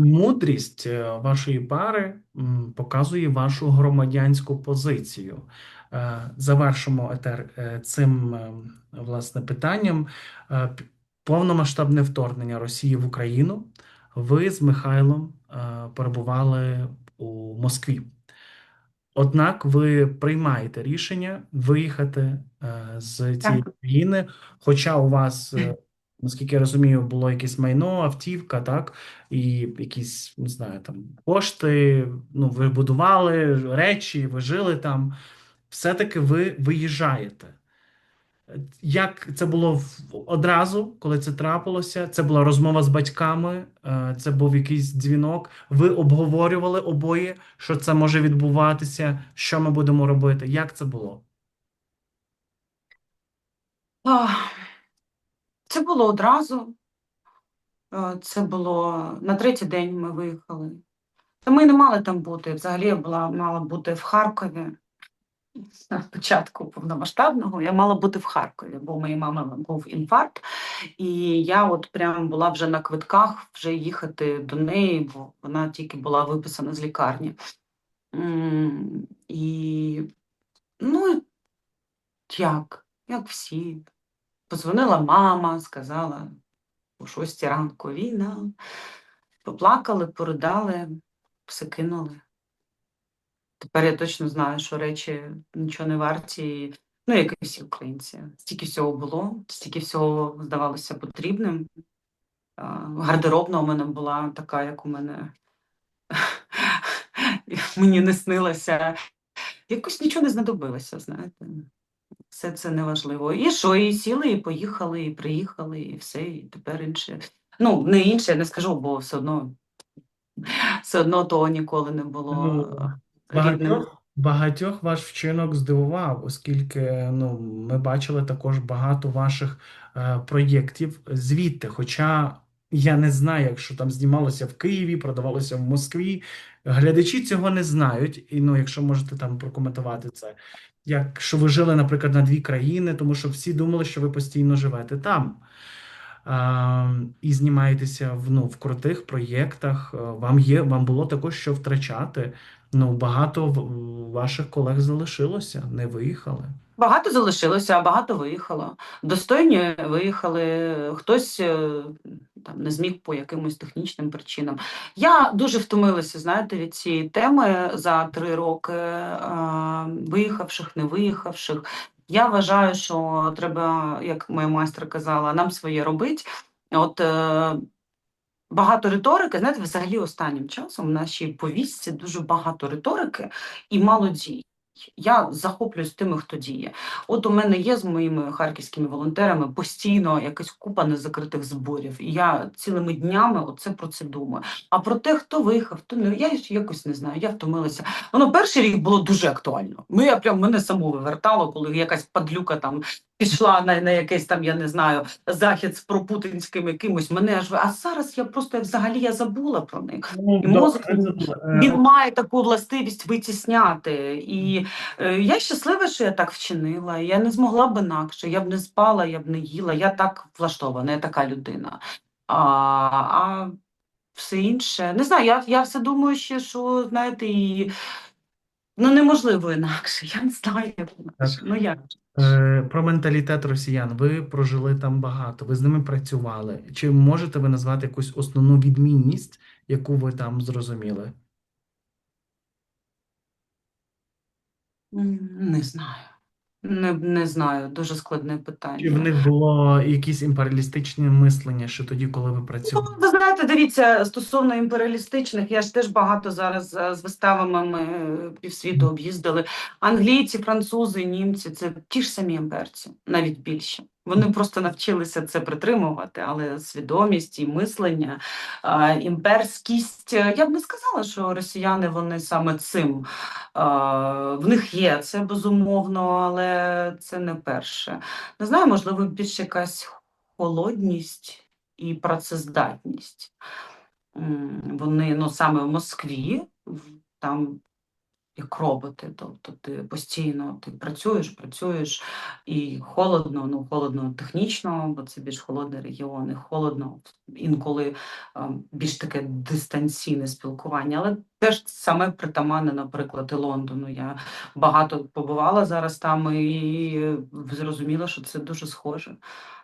Мудрість е, вашої пари показує вашу громадянську позицію. Е, Завершимо етер е, цим е, власне питанням. Повномасштабне вторгнення Росії в Україну. Ви з Михайлом перебували у Москві. Однак ви приймаєте рішення виїхати з цієї країни, хоча у вас, наскільки я розумію, було якесь майно, автівка, так, і якісь, не знаю, там кошти, ну, ви будували речі, ви жили там. Все-таки ви виїжджаєте. Як це було одразу, коли це трапилося? Це була розмова з батьками, е, це був якийсь дзвінок. Ви обговорювали обоє, що це може відбуватися, що ми будемо робити. Як це було? Ах, Це було одразу. Е, Це було на третій день ми виїхали. Та ми не мали там бути. Взагалі я була мала бути в Харкові. На початку повномасштабного я мала бути в Харкові, бо у моєї мами був інфаркт, і я от прям була вже на квитках вже їхати до неї, бо вона тільки була виписана з лікарні. І ну як? Як всі. Позвонила мама, сказала о 6 ранку війна. Поплакали, поридали, все кинули. Тепер я точно знаю, що речі нічого не варті. Ну, як і всі українці. Стільки всього було, стільки всього здавалося потрібним. Гардеробна у мене була така, як у мене мені не снилося. Якось нічого не знадобилося, знаєте. Все це неважливо. І що, і сіли, і поїхали, і приїхали, і все, і тепер інше. Ну, не інше, я не скажу, бо все одно, все одно того ніколи не було Ну, рідним. Багатьох, багатьох ваш вчинок здивував, оскільки ну, ми бачили також багато ваших е, проєктів звідти. Хоча я не знаю, якщо там знімалося в Києві, продавалося в Москві. Глядачі цього не знають. І ну, якщо можете там прокоментувати це. Якщо ви жили, наприклад, на дві країни, тому що всі думали, що ви постійно живете там. І знімаєтеся в, ну, в крутих проєктах. Вам є, вам було також що втрачати. Ну, багато ваших колег залишилося, не виїхали. Багато залишилося, багато виїхало. Достойні виїхали, хтось е, там не зміг по якимось технічним причинам. Я дуже втомилася, знаєте, від цієї теми за три роки е, виїхавших, не виїхавших. Я вважаю, що треба, як моя майстер казала, нам своє робити. От е, багато риторики, знаєте, взагалі останнім часом в нашій повістці дуже багато риторики і мало дій. Я захоплююсь тими, хто діє. От у мене є з моїми харківськими волонтерами постійно якась купа незакритих зборів. І я цілими днями оце про це думаю. А про те, хто виїхав, хто не я якось не знаю. Я втомилася. Воно перший рік було дуже актуально. Ми я прям мене саму вивертало, коли якась падлюка там пішла на, на якийсь там, я не знаю, захід з пропутинським якимось. Мене аж а зараз я просто взагалі я забула про них. Ну, І мозок е, Він має таку властивість витісняти. І е, я щаслива, що я так вчинила. Я не змогла б інакше. Я б не спала, я б не їла. Я так влаштована, я така людина. А, а все інше, не знаю, я, я все думаю ще, що знаєте, і ну неможливо інакше. Я не знаю, як інакше. Ну як? Е, Про менталітет росіян. Ви прожили там багато, ви з ними працювали. Чи можете ви назвати якусь основну відмінність, яку ви там зрозуміли? Не знаю. Не, не знаю, дуже складне Чи в питання. них було якісь імперіалістичне мислення ще тоді, коли ви Ну, працювали? ви знаєте, дивіться, стосовно імперіалістичних, я ж теж багато зараз е, з виставами ми е, півсвіту об'їздили. Англійці, французи, німці це ті ж самі імперці, навіть більше. Вони просто навчилися це притримувати, але свідомість і мислення, імперськість. е, Я б не сказала, що росіяни вони саме цим. В них є це безумовно, але це не перше. Не знаю, можливо, більш якась холодність і працездатність. Вони ну, саме в Москві, там як роботи. Тобто ти постійно ти працюєш, працюєш, і холодно, ну холодно технічно, бо це більш холодний регіон, і холодно інколи більш таке дистанційне спілкування, але теж саме притаманне, наприклад, і Лондону. Я багато побувала зараз там і зрозуміла, що це дуже схоже.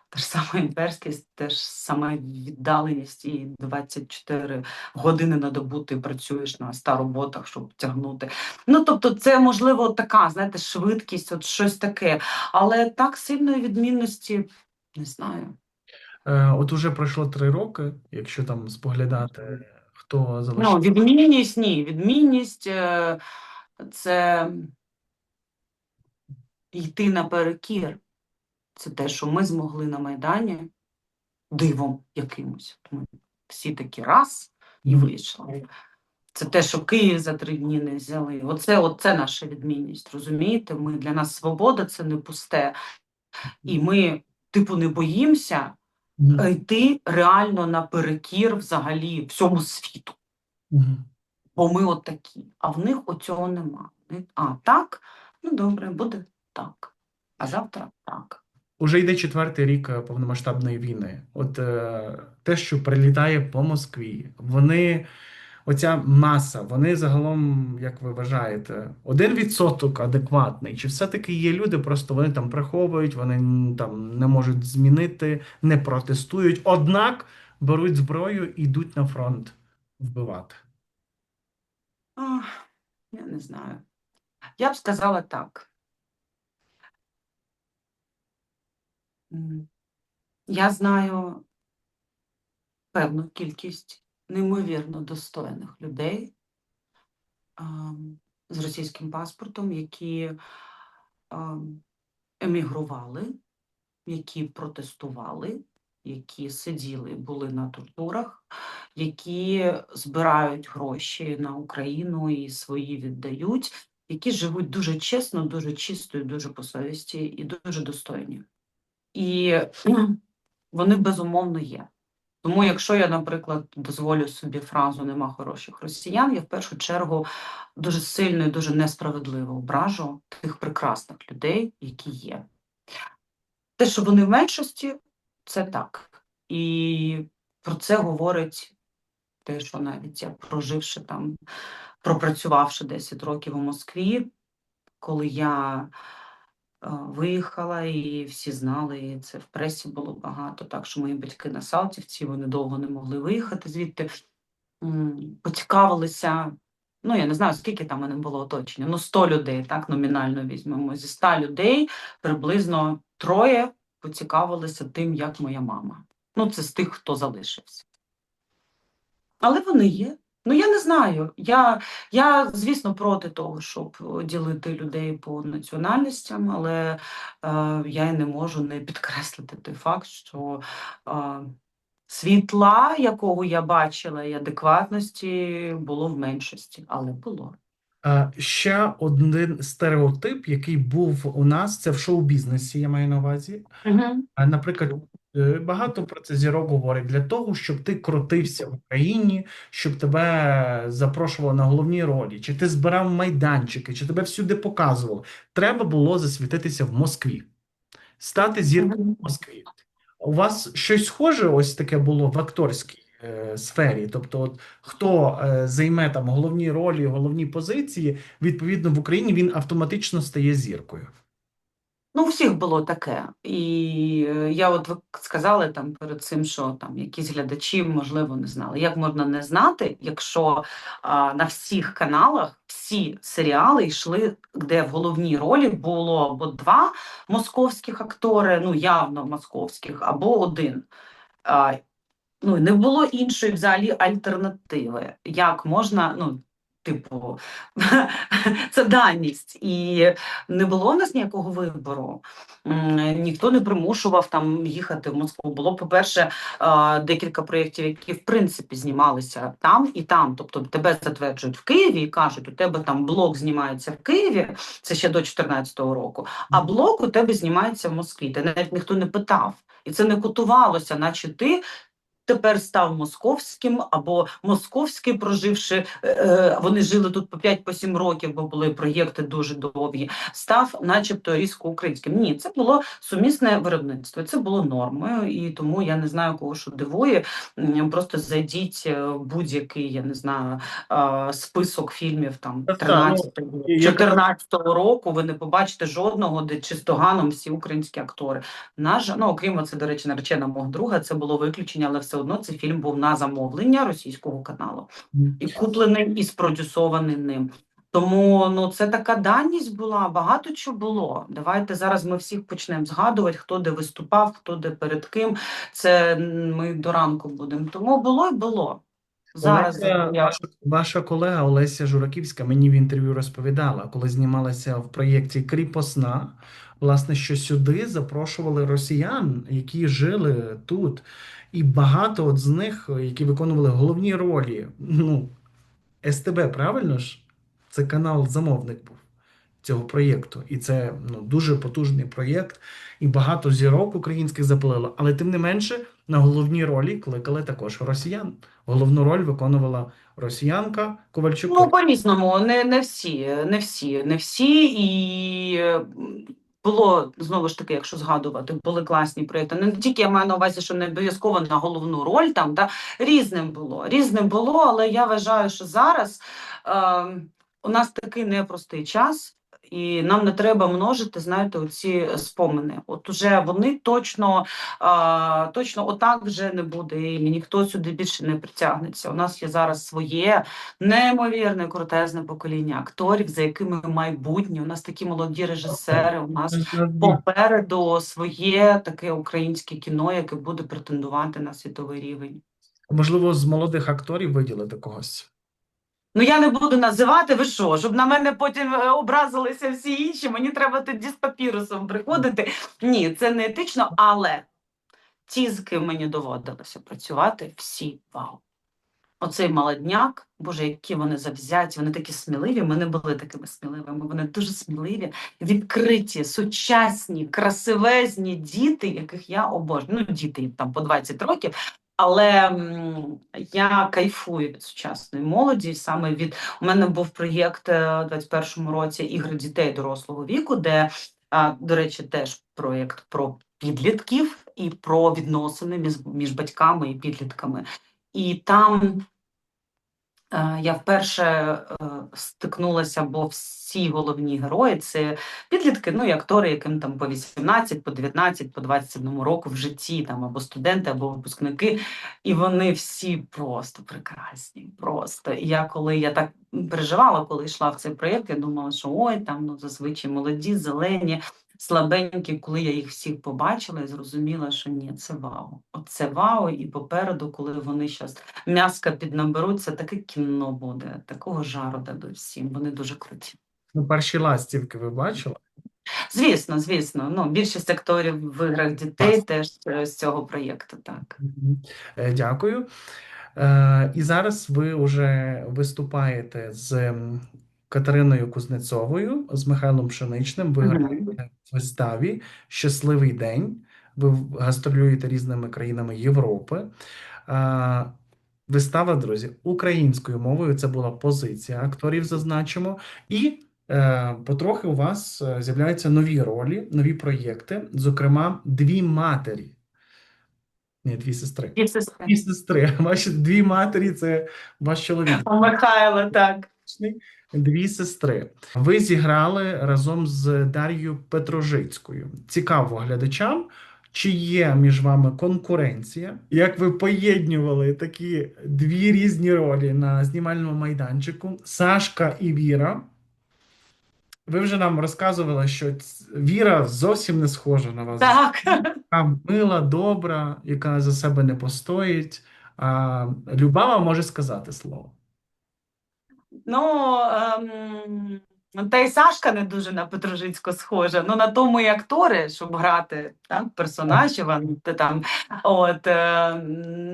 Та ж сама імперськість, теж сама віддаленість і 24 години на добу ти працюєш на 100 роботах, щоб тягнути. Ну, тобто, це можливо така, знаєте, швидкість, от щось таке. Але так сильної відмінності не знаю. Е, От уже пройшло три роки, якщо там споглядати, хто Ну, залишився. відмінність ні. Відмінність е, це йти наперекір. Це те, що ми змогли на Майдані дивом якимось. Ми всі такі раз і вийшли. Це те, що Київ за три дні не взяли. Оце, оце наша відмінність. Розумієте? Ми для нас свобода це не пусте. І ми, типу, не боїмося йти реально наперекір взагалі всьому світу. Бо ми от такі, а в них оцього нема. А так, ну добре, буде так. А завтра так. Уже йде четвертий рік е, повномасштабної війни. От е, те, що прилітає по Москві, вони, оця маса, вони загалом, як ви вважаєте, один відсоток адекватний? Чи все-таки є люди, просто вони там приховують, вони там не можуть змінити, не протестують, однак беруть зброю і йдуть на фронт вбивати? Ах, я не знаю. Я б сказала так. Я знаю певну кількість неймовірно достойних людей з російським паспортом, які емігрували, які протестували, які сиділи, були на тортурах, які збирають гроші на Україну і свої віддають, які живуть дуже чесно, дуже чисто, дуже по совісті і дуже достойні. І вони безумовно є. Тому, якщо я, наприклад, дозволю собі фразу нема хороших росіян, я в першу чергу дуже сильно і дуже несправедливо ображу тих прекрасних людей, які є. Те, що вони в меншості, це так. І про це говорить те, що навіть я проживши там, пропрацювавши 10 років у Москві, коли я виїхала, і всі знали, і це в пресі було багато, так що мої батьки на Салтівці, вони довго не могли виїхати звідти, поцікавилися. Ну, я не знаю, скільки там мене було оточення. Ну, 100 людей, так, номінально візьмемо. Зі 100 людей приблизно троє поцікавилися тим, як моя мама. Ну, це з тих, хто залишився. Але вони є. Ну, я не знаю. Я, я, звісно, проти того, щоб е, ділити людей по національностям, але е, я й не можу не підкреслити той факт, що е, світла, якого я бачила, і адекватності було в меншості, але було. Ще один стереотип, який був у нас, це в шоу-бізнесі, я маю на увазі. А, Наприклад, е, багато про це зірок говорить для того, щоб ти крутився в Україні, щоб тебе запрошували на головні ролі, чи ти збирав майданчики, чи тебе всюди показували. Треба було засвітитися в Москві, стати зіркою в Москві. У вас щось схоже ось таке було в акторській е, сфері? Тобто, от, хто е, займе там головні ролі, головні позиції, відповідно в Україні він автоматично стає зіркою. Ну, у всіх було таке. І е, я от ви сказали там перед цим, що там якісь глядачі, можливо, не знали. Як можна не знати, якщо а, на всіх каналах всі серіали йшли, де в головній ролі було або два московських актори, ну явно московських, або один. А, ну, не було іншої взагалі альтернативи. Як можна, ну, типу, це даність. І не було у нас ніякого вибору. Ніхто не примушував там їхати в Москву. Було, по-перше, декілька проєктів, які в принципі знімалися там і там. Тобто тебе затверджують в Києві і кажуть, у тебе там блок знімається в Києві, це ще до 2014 року, а блок у тебе знімається в Москві. Та навіть ніхто не питав. І це не котувалося, наче ти тепер став московським, або московський, проживши, е, е, вони жили тут по 5-7 років, бо були проєкти дуже довгі, став начебто різко українським. Ні, це було сумісне виробництво, це було нормою, і тому я не знаю, кого що дивує. Просто зайдіть е, в будь-який, я не знаю, список фільмів там Та-та, 13-го, і яка- 14-го року, ви не побачите жодного, де чистоганом всі українські актори. На жаль, ну окрім це, до речі, наречена мого друга, це було виключення, але все одно цей фільм був на замовлення російського каналу і куплений, і спродюсований ним. Тому ну це така даність була, багато чого було. Давайте зараз ми всіх почнемо згадувати, хто де виступав, хто де перед ким. Це ми до ранку будемо. Тому було і було. Зараз Олеся, я ваша, ваша колега Олеся Жураківська мені в інтерв'ю розповідала, коли знімалася в проєкті Кріпосна, власне, що сюди запрошували росіян, які жили тут, і багато от з них, які виконували головні ролі. Ну, СТБ, правильно ж? Це канал замовник був цього проєкту. І це ну, дуже потужний проєкт, і багато зірок українських запалило. Але тим не менше, на головні ролі кликали також росіян. Головну роль виконувала росіянка Ковальчук. Ну, по-різному, не, не всі, не всі, не всі. І е, було, знову ж таки, якщо згадувати, були класні проєкти. Не тільки я маю на увазі, що не обов'язково на головну роль там, да, різним було. Різним було, але я вважаю, що зараз е, у нас такий непростий час. І нам не треба множити, знаєте, оці спомини. От уже вони точно, а, точно отак вже не буде, і ніхто сюди більше не притягнеться. У нас є зараз своє неймовірне крутезне покоління акторів, за якими майбутнє. У нас такі молоді режисери. У нас попереду своє таке українське кіно, яке буде претендувати на світовий рівень. Можливо, з молодих акторів виділити когось. Ну я не буду називати, ви що, щоб на мене потім е, образилися всі інші. Мені треба тоді з папірусом приходити. Ні, це не етично, але ті, з ким мені доводилося працювати, всі вау. Оцей молодняк, боже, які вони завзяті, вони такі сміливі. Ми не були такими сміливими. Вони дуже сміливі, відкриті, сучасні, красивезні діти, яких я обожнюю. Ну, діти їм там по 20 років. Але я кайфую від сучасної молоді. Саме від у мене був проєкт е, у 21-му році ігри дітей дорослого віку, де, до речі, теж проєкт про підлітків і про відносини між, батьками і підлітками. І там я вперше е, стикнулася, бо всі головні герої це підлітки, ну і актори, яким там по 18, по 19, по 21 року в житті, там або студенти, або випускники, і вони всі просто прекрасні. Просто і я коли я так переживала, коли йшла в цей проєкт, я думала, що ой, там ну зазвичай молоді, зелені, слабенькі. Коли я їх всіх побачила, я зрозуміла, що ні, це вау. Оце вау, і попереду, коли вони зараз м'яска піднаберуть, це таке кіно буде, такого жару дадуть всім. Вони дуже круті. Ну, перші ластівки ви бачили? Звісно, звісно. Ну, більшість акторів в іграх дітей теж е, з цього проєкту, так. Е, Дякую. Е, І зараз ви вже виступаєте з Катериною Кузнецовою, з Михайлом Пшеничним. Ви граєте в виставі «Щасливий день». Ви гастролюєте різними країнами Європи. Е, Вистава, друзі, українською мовою. Це була позиція акторів, зазначимо. І е, потрохи у вас е, з'являються нові ролі, нові проєкти, зокрема, дві матері. Ні, дві сестри. І сестри. Дві сестри. Ваші дві матері це ваш чоловік. У Михайла, так. Дві сестри. Ви зіграли разом з Дар'єю Петрожицькою. Цікаво глядачам, чи є між вами конкуренція? Як ви поєднували такі дві різні ролі на знімальному майданчику? Сашка і Віра. Ви вже нам розказували, що Віра зовсім не схожа на вас. Так. Така мила, добра, яка за себе не постоїть. А Любава може сказати слово. Ну, ем, та й Сашка не дуже на Петрожицьку схожа. Ну, на тому і актори, щоб грати так, персонажів. там. От, е,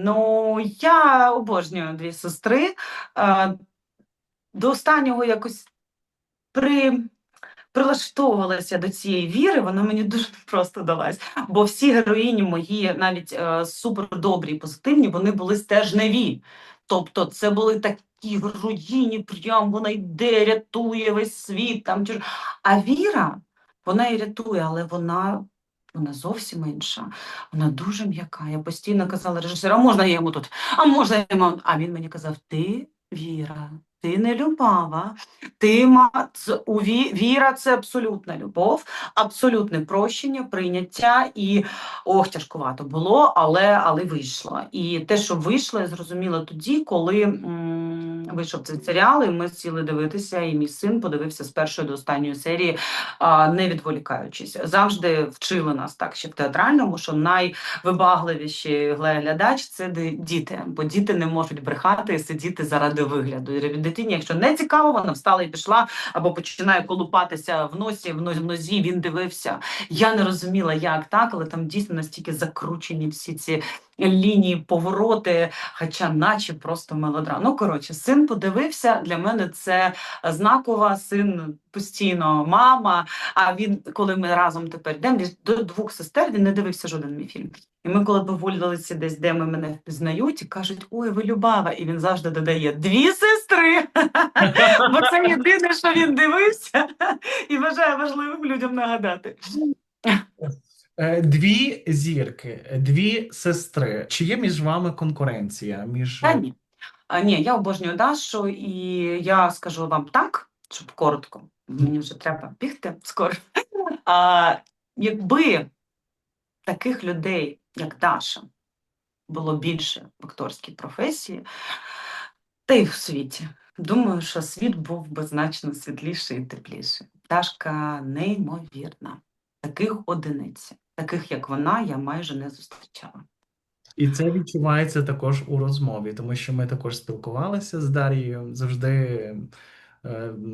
ну, я обожнюю дві сестри. Е, до останнього якось при, прилаштовувалася до цієї віри, вона мені дуже просто далась. Бо всі героїні мої, навіть е, супердобрі позитивні, вони були стержневі. Тобто, це були такі героїні, прям вона йде, рятує весь світ. Там, а віра, вона і рятує, але вона. Вона зовсім інша, вона дуже м'яка. Я постійно казала режисеру, а можна я йому тут? А можна я йому? А він мені казав: ти віра, ти не любава, ти ма... віра це абсолютна любов, абсолютне прощення, прийняття і ох, тяжкувато було, але, але вийшло. І те, що вийшло, я зрозуміла тоді, коли м, вийшов цей серіал, і ми сіли дивитися, і мій син подивився з першої до останньої серії, а, не відволікаючись. Завжди вчили нас так ще в театральному, що найвибагливіший глядач це діти, бо діти не можуть брехати і сидіти заради вигляду. Дитині, якщо не цікаво, вона встала і пішла, або починає колупатися в носі, в нозі, в нозі він дивився. Я не розуміла, як так, але там дійсно настільки закручені всі ці лінії, повороти, хоча наче просто мелодрама. Ну, коротше, син подивився. Для мене це знакова, син постійно мама. А він, коли ми разом тепер йдемо, до двох сестер він не дивився жоден мій фільм. І ми, коли поволилися десь, де ми мене впізнають, і кажуть, ой, ви Любава, і він завжди додає дві сестри. Бо це єдине, що він дивився, і вважає важливим людям нагадати. Е, Дві зірки, дві сестри. Чи є між вами конкуренція? Між Та ні. А, ні, я обожнюю Дашу, і я скажу вам так, щоб коротко, мені вже треба бігти скоро. А, якби таких людей, як Даша, було більше в акторській професії, та й в світі, думаю, що світ був би значно світліший і тепліший. Дашка неймовірна. Таких одиниць, таких як вона, я майже не зустрічала. І це відчувається також у розмові, тому що ми також спілкувалися з Дарією, завжди,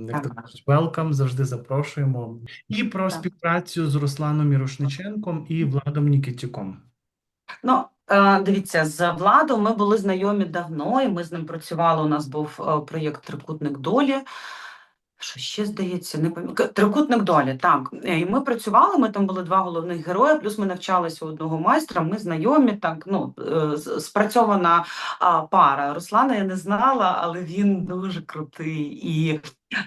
як то Так. кажуть, welcome, завжди запрошуємо. І про Так. співпрацю з Русланом Мірошниченком і Владом Нікітюком. Ну, е, дивіться, з Владом ми були знайомі давно, і ми з ним працювали. У нас був е, проєкт Трикутник долі. Що ще здається, не пам'ятаю. Трикутник долі, так. Е, І ми працювали, ми там були два головних герої, плюс ми навчалися у одного майстра, ми знайомі, так, ну, е, спрацьована пара. Руслана я не знала, але він дуже крутий. І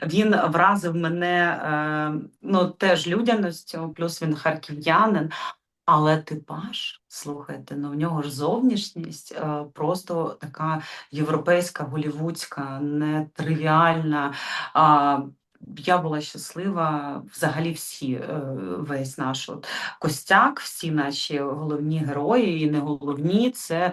він вразив мене е, ну, теж людяністю, плюс він харків'янин. Але типаж, слухайте, ну в нього ж зовнішність е, просто така європейська, голівудська, нетривіальна. А, я була щаслива, взагалі всі, е, весь наш от костяк, всі наші головні герої, і не головні, це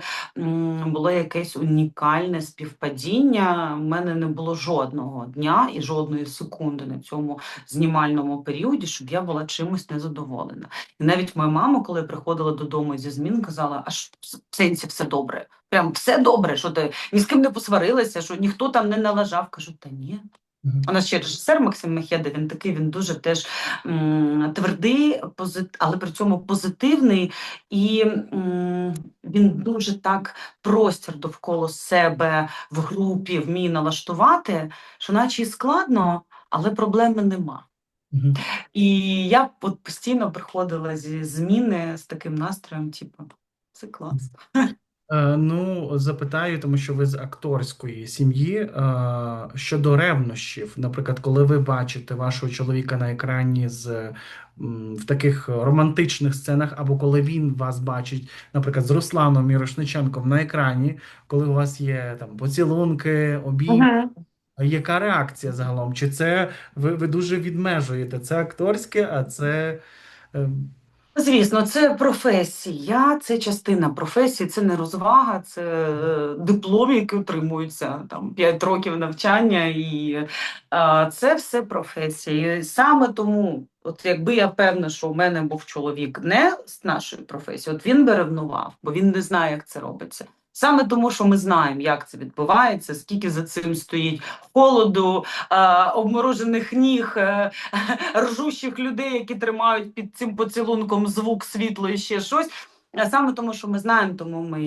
було якесь унікальне співпадіння. У мене не було жодного дня і жодної секунди на цьому знімальному періоді, щоб я була чимось незадоволена. І навіть моя мама, коли приходила додому зі змін, казала: а що в сенсі все добре? Прям все добре, що ти ні з ким не посварилася, що ніхто там не налажав. Кажу, та ні. У нас ще режисер Максим Мехеда, він такий, він дуже теж м, твердий, позит, але при цьому позитивний, і м, він дуже так простір довкола себе в групі вміє налаштувати, що наче і складно, але проблеми нема. Мгм. І я от постійно приходила зі зміни з таким настроєм, типу, це класно. Е, Ну, запитаю, тому що ви з акторської сім'ї. Е, Щодо ревнощів, наприклад, коли ви бачите вашого чоловіка на екрані з в таких романтичних сценах, або коли він вас бачить, наприклад, з Русланом Мірошниченком на екрані, коли у вас є там поцілунки, обійми, яка реакція загалом? Чи це ви, ви дуже відмежуєте? Це акторське, а це е, Звісно, це професія, це частина професії, це не розвага, це е, диплом, який отримуються там 5 років навчання, і а, це все професія. І саме тому, от якби я певна, що у мене був чоловік не з нашої професії, от він би ревнував, бо він не знає, як це робиться. Саме тому, що ми знаємо, як це відбувається, скільки за цим стоїть холоду, е, обморожених ніг, е, ржущих людей, які тримають під цим поцілунком звук, світло і ще щось. А саме тому, що ми знаємо, тому ми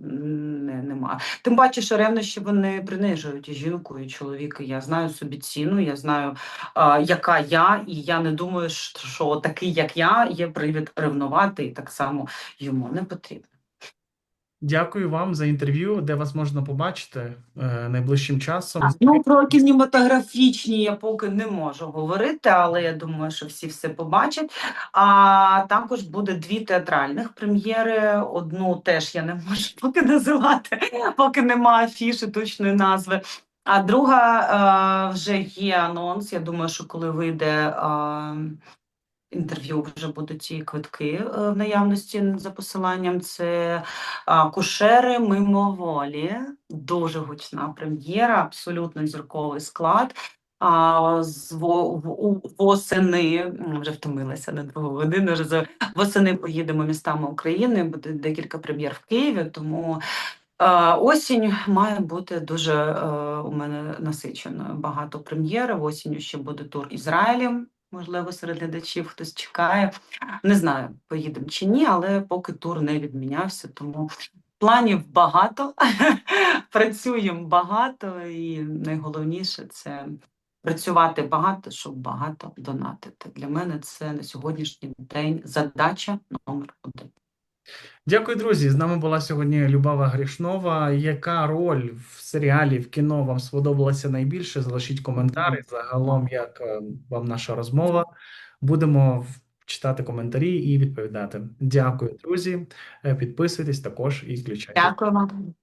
не, нема. Тим паче, що ревнощі вони принижують і жінку, і чоловіка. Я знаю собі ціну, я знаю, а, яка я, і я не думаю, що такий, як я, є привід ревнувати, і так само йому не потрібно. Дякую вам за інтерв'ю, де вас можна побачити е, найближчим часом. Ну, про кінематографічні я поки не можу говорити, але я думаю, що всі все побачать. А також буде дві театральних прем'єри. Одну теж я не можу поки називати, поки немає афіши точної назви. А друга е, вже є анонс. Я думаю, що коли вийде е, інтерв'ю, вже будуть ці квитки е, в наявності за посиланням. Це Кушери мимоволі, дуже гучна прем'єра, абсолютно зірковий склад. А, з восени, вже втомилася на дві години, вже восени поїдемо містами України, буде декілька прем'єр в Києві, тому е, осінь має бути дуже е, у мене насиченою. Багато прем'єр. Осінню ще буде тур Ізраїлем. Можливо, серед глядачів хтось чекає. Не знаю, поїдемо чи ні, але поки тур не відмінявся, тому планів багато, працюємо багато, і найголовніше це працювати багато, щоб багато донатити. Для мене це на сьогоднішній день задача номер один. Дякую, друзі. З нами була сьогодні Любава Грішнова. Яка роль в серіалі, в кіно вам сподобалася найбільше? Залишіть коментарі. Загалом, як е, вам наша розмова. Будемо читати коментарі і відповідати. Дякую, друзі. Е, Підписуйтесь також і включайте. Дякую вам.